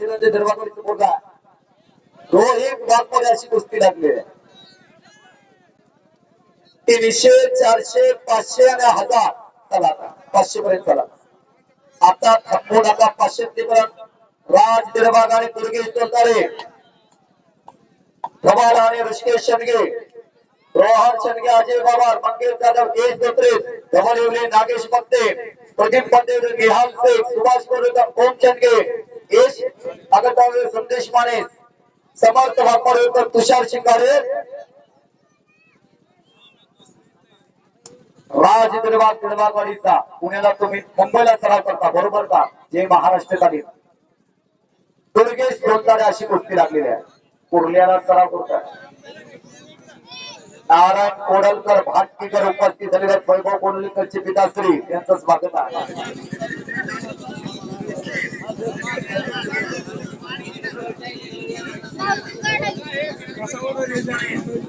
चिरंजीव धर्माकडे पोरगा. तो एक बापमध्ये अशी गोष्टी लागली आहे. तीनशे चारशे पाचशे आणि हजार चला आता पाचशे पर्यंत चला आता थांबू नका पाचशे ते पर्यंत राज दिरबाग आणि दुर्गे तोतारे धमाल आणि ऋषिकेश शेंडगे. रोहन शेंडगे अजय बाबा मंगेश जाधव केश धोत्रे धमल येवले नागेश पत्ते प्रदीप पत्ते निहाल शेख सुभाष कोरेकर ओम शेंडगे. यश अगरवाल संदेश माने. समर्थ वापरकर तुषार शिंगारे राज दरबार दिलबागवाडीचा पुण्याला तुम्ही मुंबईला सराव करता बरोबर का? जे महाराष्ट्रकालीन दुर्गेश दोनतारे अशी गोष्टी लागलेली आहे. कुर्ल्याला सराव करतात. नारायण कोडलकर भाटकीकर उपस्थित झालेल्या वैभव कोडलकरचे पिताश्री. यांचं स्वागत आहे.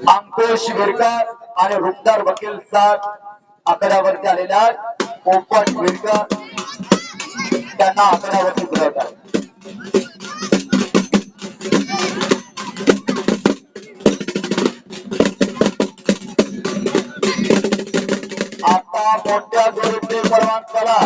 अंकुश विरकर आणि रुपदार वकील साहेब आकड्यावरती आलेल्या आहेत. पोपट विरकर त्यांना आकड्यावरती बोलवतात आता मोठ्या जोडीचे सर्वांत करा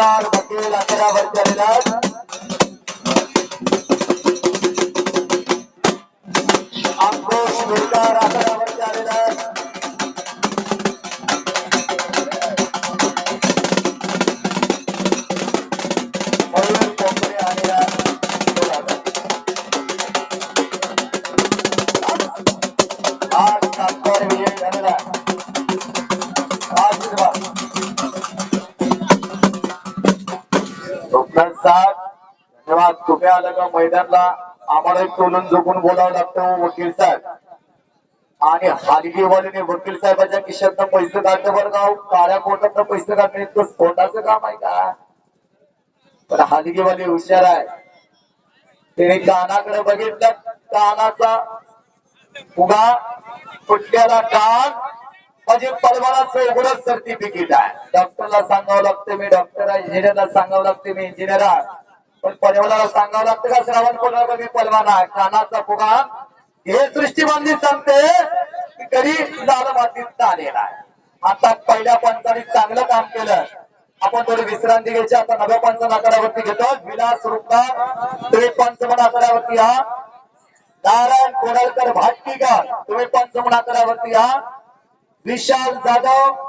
रुपदार वकील आकड्यावरती आलेला आक्रोश अंकुश विरकर आकड्यावरती आलेला मयूर आलेला आज विजय झालेला साहेब तुम्ही आलं का मैदानला? आम्हाला एक तोलून झोपून बोलावं लागतं हो, वकील साहेब. आणि हालगीवालीने वकील साहेबाच्या किशातनं पैसे काढलं बरं का हो. काळ्या कोटातनं पैसे काढणे इतकं स्फोटाचं काम आहे का? पण हालगीवाली हुशार आहे. त्याने कानाकडे बघितलं. कानाचा उगा फुटल्याला कान म्हणजे पलवानाचं उघडच सर्टिफिकेट आहे. डॉक्टरला सांगावं लागतं मी डॉक्टर आहे. इंजिनियरला सांगावं लागतं मी इंजिनियर आहे. पण परवानाला सांगावं लागतं का? श्रावण कोणाला मी परवाना आहे? कानाचा फुगा. हे सृष्टीबंदी सांगते की कधी लाल मातीत आलेला आहे. आता पहिल्या पंचाने चांगलं काम केलं. आपण थोडी विश्रांती घ्यायची. आता नव्या पंचन आकड्यावरती घेतो. विलास रूपदार तुम्ही पंचमन आकड्यावरती या. नारायण कोडलकर भाटकीकर तुम्ही पंचमन आकड्यावरती या. विशाल जाधव.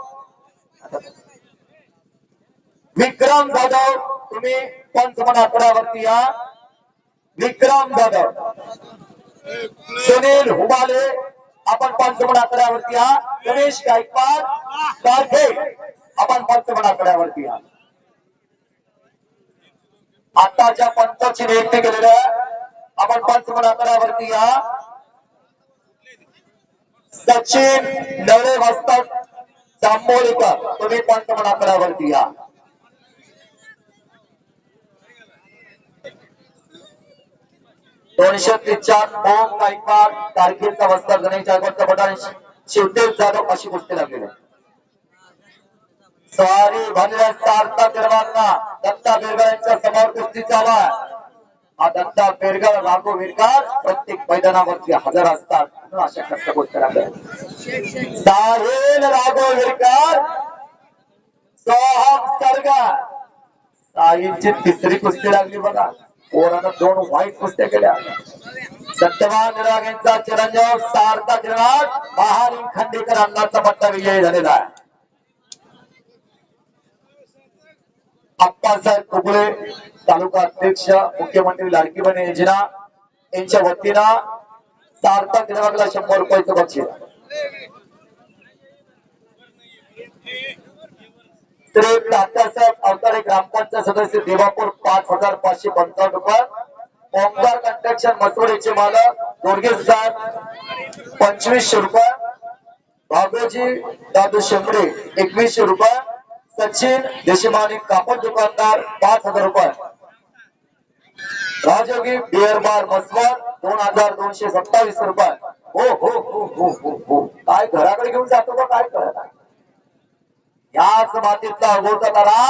विक्रम जाधव तुम्ही पंचमन आकड्यावरती या. विक्रम जाधव. सुनील हुबाले आपण पंचमन आकड्यावरती या. गणेश गायकवाड गारखे आपण पंचमन आकड्यावरती या. आताच्या पंचाची नियुक्ती केलेल्या आपण पंचमन आकड्यावरती या. दक्षिण नळे वाजता जांभोळीकर. तुम्ही पंचमन आकड्यावरती या. दोनशे त्रेचाळीस ओम गायकवाड कारकीचा वस्ता गणेश गायकवाडचा पठाण शिवदेव जाधव अशी गोष्टी लागलेली स्वारी भरल्या सारता निर्माणना दत्ता बेरगर समोर कुस्ती चालू आहे हा दत्ता बेरगर राघो विरकार प्रत्येक मैदानावरती हजर असतात. म्हणून अशा कष्ट गोष्ट लागल्या राघव विरकार सोहम सरगा. तिसरी कुस्ती लागली बघा. पोरानं दोन वाईट कुस्त्या केल्या. सत्यवान निर्वाग यांचा चिरंजीव सारता निर्वाग महालिंग खंडेकर अण्णाचा पट्टा विजयी झालेला आहे. अप्पासाहेब कुबळे तालुका अध्यक्ष मुख्यमंत्री लाडकीबन योजना यांच्या वतीनं सार्थक दिनाला शंभर रुपयाचं बक्षीस. श्री तात्यासाहेब अवतारे ग्रामपंचायत सदस्य देवापूर पाच हजार पाचशे पंचावन्न रुपये. ओमकार कंट्रक्शन मसवडीचे मालक दोडगे साहेब पंचवीसशे रुपये. भागोजी दादू शेंबडे एकवीसशे रुपये. सचिन देशमानी कापड दुकानदार पाच हजार रुपये. राजयोगी बिअर बार मसवर दोन हजार दोनशे सत्तावीस रुपये. हो हो हो हो हो हो. काय घराकडे घेऊन जातो का काय करत याच मातीतला अगोदर तारा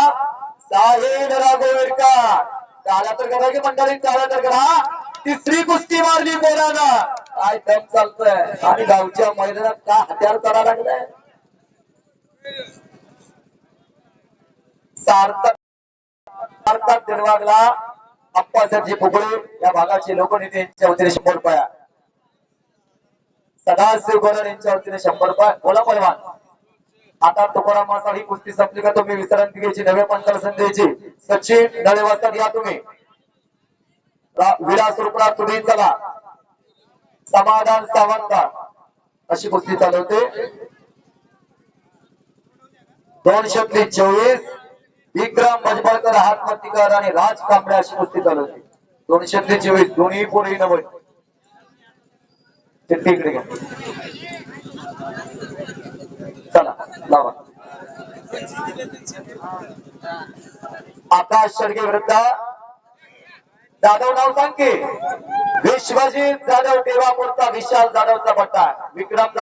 साहेब रागोवेडकर टाळ्या तर करा की मंडळी टाळ्या तर करा. तिसरी कुस्ती मारली पोरानं. काय दम चालतोय. आणि गावच्या मैदानात काय हत्यार करा लागलाय? सार्थक सार्थक दिडवागला अप्पासाहेबजी फुगळे या भागाचे लोकनेते यांच्या वतीने शंभर रुपया. सदाशिव गोरड यांच्या वतीने शंभर रुपये. बोला पैलवान आता तुकाराम मासा ही कुस्ती संपली का तुम्ही? विश्रांती घ्यायची नव्या पंचाला संधी द्यायची. सचिन नळे वाजता या तुम्ही. विलास रुपया तुम्ही चला. समाधान सावंत. अशी कुस्ती चालवते दोनशे चोवीस विक्रम भजबळकर हातमतीकर आणि राज कांबळे अशी कुस्ती चालू होती. दोनशे त्रेचाळीस दोन्ही पुढे नव्हे ते तिकडे घ्या. चला लावा. आकाश शेडगे विरुद्ध. जाधव नाव सांग की विश्वजीत जाधव देवापूरचा विशाल जाधवचा पट्टा. विक्रम